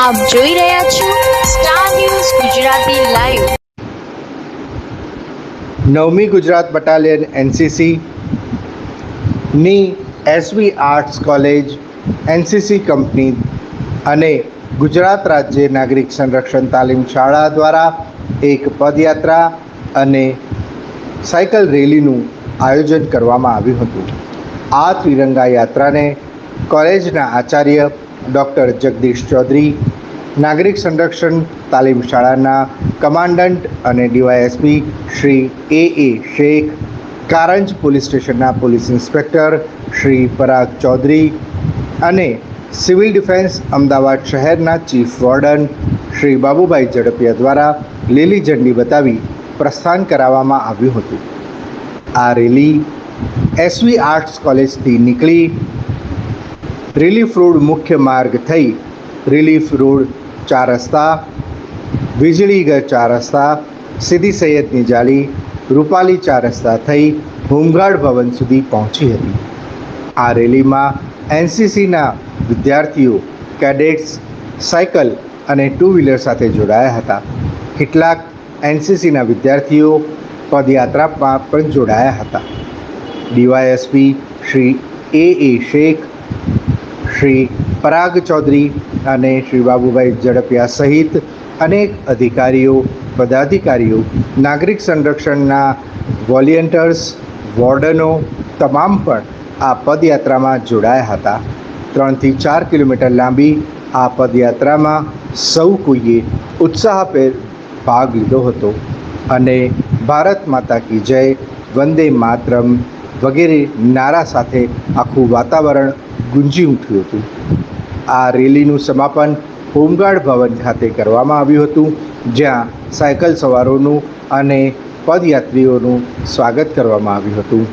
આપ જોઈ રહ્યા છો સ્ટાર ન્યૂઝ ગુજરાતી લાઈવ નવમી ગુજરાત બટાલિયન એનસીસી ની SV arts college NCC company અને ગુજરાત રાજ્ય નાગરિક સંરક્ષણ તાલીમ શાળા દ્વારા એક પદયાત્રા અને સાયકલ રેલીનું આયોજન કરવામાં આવ્યું હતું. આ ત્રિરંગા યાત્રાને કોલેજના આચાર્ય ડૉક્ટર જગદીશ ચૌધરી નાગરિક સંરક્ષણ તાલીમ શાળાના કમાન્ડન્ટ અને DYSP Shri A A Shaikh, Karanj police સ્ટેશનના પોલીસ ઇન્સ્પેક્ટર શ્રી પરાગ ચૌધરી અને સિવિલ ડિફેન્સ અમદાવાદ શહેરના ચીફ વોર્ડન શ્રી બાબુભાઈ ઝડપિયા દ્વારા લીલી ઝંડી બતાવી પ્રસ્થાન કરાવવામાં આવ્યું હતું. આ રેલી એસવી આર્ટ્સ કોલેજથી નીકળી. રિલીફ રોડ મુખ્ય માર્ગ થઈ રિલીફ રોડ ચાર રસ્તા, વીજળીઘર ચાર રસ્તા, સીધી સૈયદની જાળી, રૂપાલી ચાર રસ્તા થઈ હોમગાર્ડ ભવન સુધી પહોંચી હતી. આ રેલીમાં એનસીસીના વિદ્યાર્થીઓ, કેડેટ્સ, સાયકલ અને ટુ વ્હીલર સાથે જોડાયા હતા. કેટલાક એનસીસીના વિદ્યાર્થીઓ પદયાત્રામાં પણ જોડાયા હતા. DYSP Shri A A Shaikh, Shri Parag Chaudhari અને શ્રી બાબુભાઈ ઝડપિયા સહિત અનેક અધિકારીઓ, પદાધિકારીઓ, નાગરિક સંરક્ષણના વોલિયન્ટર્સ, વોર્ડનો તમામ પણ આ પદયાત્રામાં જોડાયા હતા. ત્રણથી ચાર કિલોમીટર લાંબી આ પદયાત્રામાં સૌ કોઈએ ઉત્સાહભેર ભાગ લીધો હતો અને ભારત માતા કી જય, વંદે માતરમ વગેરે નારા સાથે આખું વાતાવરણ ગુંજી ઉઠ્યું હતું. આ રેલીનું સમાપન હોમગાર્ડ ભવન ખાતે કરવામાં આવ્યું હતું, જ્યાં સાયકલ સવારોનું અને પદયાત્રીઓનું સ્વાગત કરવામાં આવ્યું હતું.